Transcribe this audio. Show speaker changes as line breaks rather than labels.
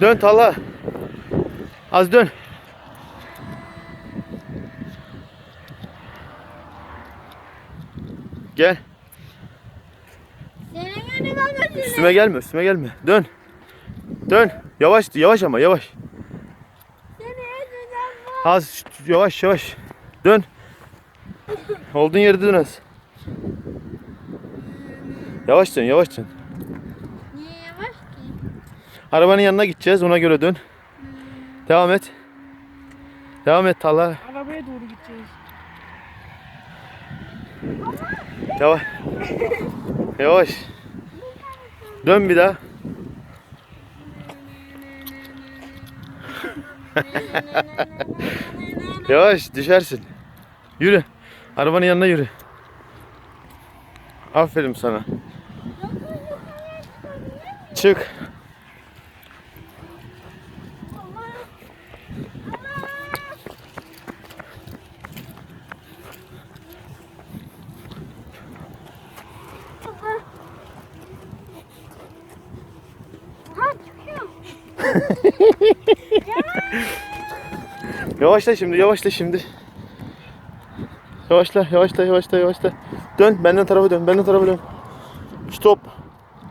Dön Talha. Az dön. Gel. Üstüme gelme, üstüme gelme. Dön. Dön. Yavaş, yavaş ama yavaş. Az yavaş yavaş. Dön. Olduğun yerde dön az. Yavaş dön, yavaş dön.
Niye yavaş ki?
Arabanın yanına gideceğiz, ona göre dön. Devam et. Devam et Talha.
Arabaya doğru gideceğiz.
Yavaş. Yavaş. Dön bir daha. Yavaş düşersin. Yürü. Arabanın yanına yürü. Aferin sana. Çık. Yavaşla şimdi, yavaşla şimdi. Yavaşla, yavaşla, yavaşla, yavaşla. Dön, benden tarafa dön, benden tarafa dön. Stop.